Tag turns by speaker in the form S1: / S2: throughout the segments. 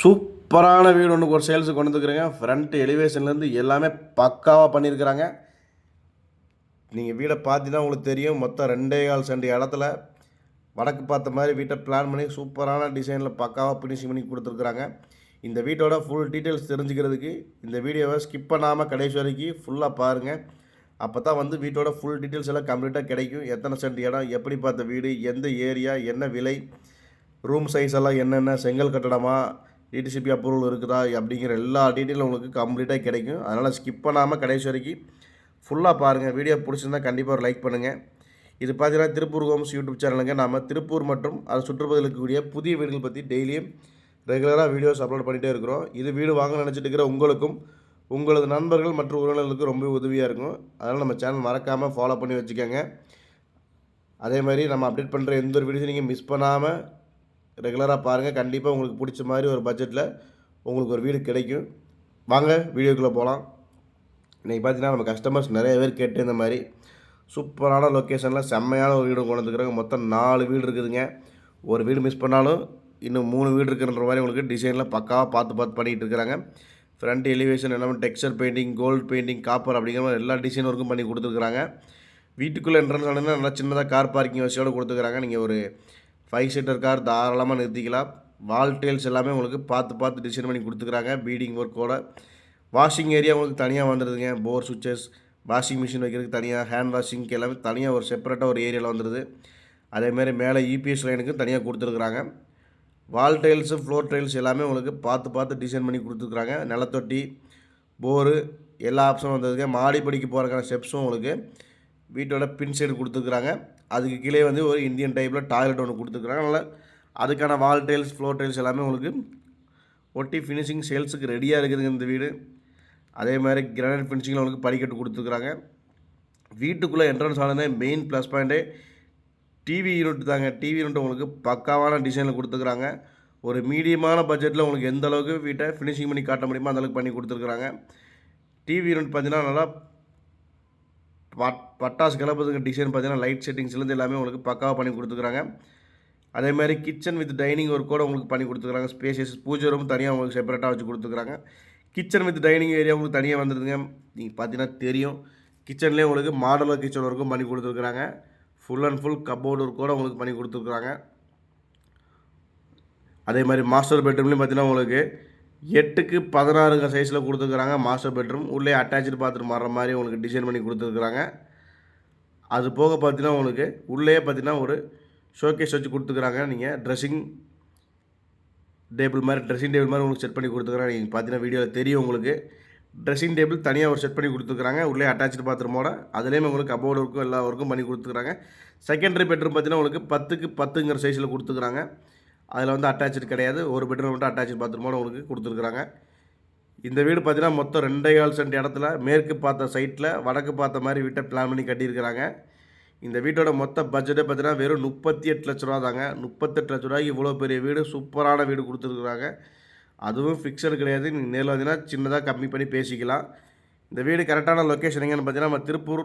S1: சூப்பரான வீடு ஒன்று ஒரு சேல்ஸுக்கு கொண்டு வந்துருக்குறேங்க. ஃப்ரண்ட் எலிவேஷன்லேருந்து எல்லாமே பக்காவாக பண்ணியிருக்கிறாங்க நீங்கள் வீடை பார்த்தீங்கன்னா உங்களுக்கு தெரியும் மொத்தம் ரெண்டே கால் சென்ட் இடத்துல வடக்கு பார்த்த மாதிரி வீட்டை பிளான் பண்ணி சூப்பரான டிசைனில் பக்காவாக ஃபினிஷிங் பண்ணி கொடுத்துருக்குறாங்க. இந்த வீட்டோட ஃபுல் டீட்டெயில்ஸ் தெரிஞ்சுக்கிறதுக்கு இந்த வீடியோவை ஸ்கிப் பண்ணாமல் கடைசி வரைக்கும் ஃபுல்லாக பாருங்கள் அப்போ தான் வந்து வீட்டோட ஃபுல் டீட்டெயில்ஸ் எல்லாம் கம்ப்ளீட்டாக கிடைக்கும். எத்தனை சென்ட் இடம் எப்படி பார்த்த வீடு எந்த ஏரியா என்ன விலை ரூம் சைஸ் எல்லாம் என்னென்ன செங்கல் கட்டடமாக டிடிசிபி அப்ரூவல் இருக்குதா? அப்படிங்கிற எல்லா டீட்டெயிலும் உங்களுக்கு கம்ப்ளீட்டாக கிடைக்கும். அதனால் ஸ்கிப் பண்ணாமல் கடைசி வரைக்கும் ஃபுல்லாக பாருங்கள் வீடியோ பிடிச்சிருந்தா கண்டிப்பாக ஒரு லைக் பண்ணுங்கள் இது பார்த்தீங்கன்னா திருப்பூர் ஹோம்ஸ் யூடியூப் சேனலுங்க நாம் திருப்பூர் மற்றும் அது சுற்றுப்பகுதியில் இருக்கக்கூடிய புதிய வீடுகள் பற்றி டெய்லியும் ரெகுலராக வீடியோஸ் அப்லோட் பண்ணிகிட்டே இருக்கிறோம். இது வீடு வாங்க நினச்சிட்டு இருக்கிற உங்களுக்கும் உங்களது நண்பர்கள் மற்றும் உறவினர்களுக்கு ரொம்ப உதவியாக இருக்கும். அதனால் நம்ம சேனல் மறக்காமல் ஃபாலோ பண்ணி வச்சுக்கோங்க. அதே மாதிரி நம்ம அப்டேட் பண்ணுற எந்த ஒரு வீடியோஸையும் நீங்கள் மிஸ் பண்ணாமல் ரெகுலராக பாருங்கள் கண்டிப்பாக உங்களுக்கு பிடிச்ச மாதிரி ஒரு பட்ஜெட்டில் உங்களுக்கு ஒரு வீடு கிடைக்கும். வாங்க வீடியோக்குள்ளே போகலாம் இன்றைக்கி பார்த்தீங்கன்னா நம்ம கஸ்டமர்ஸ் நிறைய பேர் கேட்டு இந்த மாதிரி சூப்பரான லொக்கேஷனில் செம்மையான ஒரு வீடு கொண்டு வந்துருக்குறாங்க மொத்தம் நாலு வீடு இருக்குதுங்க. ஒரு வீடு மிஸ் பண்ணாலும் இன்னும் மூணு வீடு இருக்குன்ற மாதிரி உங்களுக்கு டிசைனில் பக்காவாக பார்த்து பார்த்து பண்ணிகிட்டு இருக்கிறாங்க. ஃப்ரண்ட் எலிவேஷன் எல்லாமே texture painting gold painting copper அப்படிங்கிற மாதிரி எல்லா டிசைன் ஒர்க்கும் பண்ணி கொடுத்துருக்குறாங்க. வீட்டுக்குள்ளே என்ட்ரன்ஸ் ஆனால் நல்லா சின்னதாக கார் பார்க்கிங் வசதியோடு கொடுத்துருக்குறாங்க. நீங்கள் ஒரு ஃபைவ் சீட்டர் கார் தாராளமாக நிறுத்திக்கலாம். வால் டெயில்ஸ் எல்லாமே உங்களுக்கு பார்த்து பார்த்து டிசைன் பண்ணி கொடுத்துருக்குறாங்க பீடிங் ஒர்க்கோட வாஷிங் ஏரியா உங்களுக்கு தனியாக வந்துடுதுங்க போர் சுவிச்சஸ் வாஷிங் மிஷின் வைக்கிறதுக்கு தனியாக ஹேண்ட் வாஷிங்க்கு எல்லாமே தனியாக ஒரு செப்பரேட்டாக ஒரு ஏரியாவில் வந்துடுது அதேமாரி மேலே இபிஎஸ் லைனுக்கு தனியாக கொடுத்துருக்குறாங்க. வால் டைல்ஸு ஃப்ளோர் டைல்ஸ் எல்லாமே உங்களுக்கு பார்த்து பார்த்து டிசைன் பண்ணி கொடுத்துருக்குறாங்க. நிலத்தொட்டி போரு எல்லா ஆப்ஷனும் வந்ததுங்க. மாடிப்படிக்கு போகிறக்கான ஸ்டெப்ஸும் உங்களுக்கு வீட்டோட பின் சைடு கொடுத்துருக்குறாங்க. அதுக்கு கீழே வந்து ஒரு இந்தியன் டைப்பில் டாய்லெட் ஒன்று கொடுத்துருக்குறாங்க. அதனால் அதுக்கான வால் டைல்ஸ் ஃப்ளோர் டைல்ஸ் எல்லாமே உங்களுக்கு ஒட்டி ஃபினிஷிங் சேல்ஸுக்கு ரெடியாக இருக்குதுங்க இந்த வீடு. அதே மாதிரி கிரானைட் ஃபினிஷிங்கில் உங்களுக்கு படிக்கட்டு கொடுத்துருக்குறாங்க. வீட்டுக்குள்ளே என்ட்ரன்ஸ் ஆனதே மெயின் ப்ளஸ் பாயிண்ட்டே டிவி யூனிட் தாங்க. டிவி யூனிட் உங்களுக்கு பக்காவான டிசைனில் கொடுத்துருக்குறாங்க. ஒரு மீடியமான பட்ஜெட்டில் உங்களுக்கு எந்த அளவுக்கு வீட்டை ஃபினிஷிங் பண்ணி காட்ட முடியுமோ அந்தளவுக்கு பண்ணி கொடுத்துருக்குறாங்க. டிவி யூனிட் பார்த்தீங்கன்னா நல்லா பட் பட்டாசு கிளப்புறதுக்கு டிசைன் பார்த்தீங்கன்னா லைட் செட்டிங்ஸ்லேருந்து எல்லாமே உங்களுக்கு பக்காவாக பண்ணி கொடுத்துக்குறாங்க அதே மாதிரி கிச்சன் வித் டைனிங் ஒர்க் கூட உங்களுக்கு பண்ணி கொடுத்துருக்காங்க. ஸ்பேசியஸ் பூஜை ரூம் தனியாக உங்களுக்கு செப்பரேட்டாக வச்சு கொடுத்துருக்காங்க. கிச்சன் வித் டைனிங் ஏரியா உங்களுக்கு தனியாக வந்துடுதுங்க நீங்கள் பார்த்தீங்கன்னா தெரியும். கிச்சன்லேயே உங்களுக்கு மாடலர் கிச்சன் ஒர்க்கும் பண்ணி கொடுத்துருக்குறாங்க. Full and full cupboard work கூட உங்களுக்கு பண்ணி கொடுத்துருக்குறாங்க. அதே மாதிரி மாஸ்டர் பெட்ரூம்லேயும் பார்த்தீங்கன்னா உங்களுக்கு எட்டுக்கு பதினாறுங்க சைஸில் கொடுத்துருக்குறாங்க. மாஸ்டர் பெட்ரூம் உள்ளே அட்டாச்சு பாத்ரூம் வர்ற மாதிரி உங்களுக்கு டிசைன் பண்ணி கொடுத்துருக்குறாங்க. அது போக பார்த்தீங்கன்னா உங்களுக்கு உள்ளே பார்த்தீங்கன்னா ஒரு ஷோகேஸ் வச்சு கொடுத்துக்குறாங்க நீங்கள் ட்ரெஸ்ஸிங் டேபிள் மாதிரி ட்ரெஸ்ஸிங் டேபிள் மாதிரி உங்களுக்கு செட் பண்ணி கொடுத்துருக்குறாங்க. நீங்கள் பார்த்தீங்கன்னா வீடியோவில் தெரியும் உங்களுக்கு. ட்ரெஸ்ஸிங் டேபிள் தனியாக ஒரு செட் பண்ணி கொடுத்துருக்குறாங்க. உள்ளே அட்டாச்சு பாத்ரூமோட அதுலேயுமே உங்களுக்கு கபோர்டு ஒர்க்கும் எல்லா ஒர்க்கும் பண்ணி கொடுத்துருக்காங்க செகண்டரி பெட்ரூம் பார்த்தீங்கன்னா உங்களுக்கு பத்துக்கு பத்துங்கிற சைஸில் கொடுத்துருக்குறாங்க. அதில் வந்து அட்டாச்சு கிடையாது. ஒரு பெட்ரூம் மட்டும் அட்டாச்சு பாத்ரூமோட உங்களுக்கு கொடுத்துருக்குறாங்க. இந்த வீடு பார்த்தீங்கன்னா மொத்தம் ரெண்டே கால் சென்ட் இடத்துல மேற்கு பார்த்த சைட்டில் வடக்கு பார்த்த மாதிரி வீட்டை பிளான் பண்ணி கட்டியிருக்கிறாங்க. இந்த வீட்டோட மொத்த பட்ஜெட்டே பார்த்தீங்கன்னா வெறும் முப்பத்தி எட்டு லட்ச ரூபா தாங்க. முப்பத்தெட்டு லட்ச ரூபாய்க்கு இவ்வளோ பெரிய வீடு சூப்பரான வீடு கொடுத்துருக்குறாங்க. அதுவும் ஃபிக்ஸடு கிடையாது. நீங்கள் நேரில் வந்தீங்கன்னா சின்னதாக கம்மி பண்ணி பேசிக்கலாம். இந்த வீடு கரெக்டான லொக்கேஷன் எங்கன்னு பார்த்தீங்கன்னா நம்ம திருப்பூர்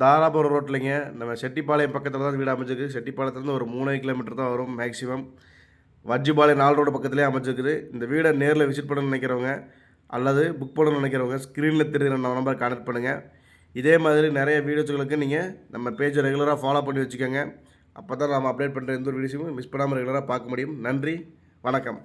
S1: தாராபுரம் ரோட்லைங்க நம்ம செட்டிப்பாளையம் பக்கத்தில் தான் வீடு அமைஞ்சிருக்கு. செட்டிப்பாளையத்துலேருந்து ஒரு மூணு கிலோமீட்டர் தான் வரும் மேக்ஸிமம் வஜ்ஜிபாளையம் நாலு ரோடு பக்கத்துலேயே அமைஞ்சிருக்குது. இந்த வீடை நேரில் விசிட் பண்ணணும்னு நினைக்கிறவங்க அல்லது புக் பண்ணணும்னு நினைக்கிறவங்க ஸ்க்ரீனில் தெரியுற நம்பர் கான்டாக்ட் பண்ணுங்கள் இதே மாதிரி நிறைய வீடியோஸ்களுக்கு நீங்கள் நம்ம பேஜை ரெகுலராக ஃபாலோ பண்ணி வச்சுக்கோங்க. அப்போ தான் நம்ம அப்டேட் பண்ணுற எந்த ஒரு வீடியோஸையும் மிஸ் பண்ணாமல் ரெகுலராக பார்க்க முடியும். நன்றி வணக்கம்.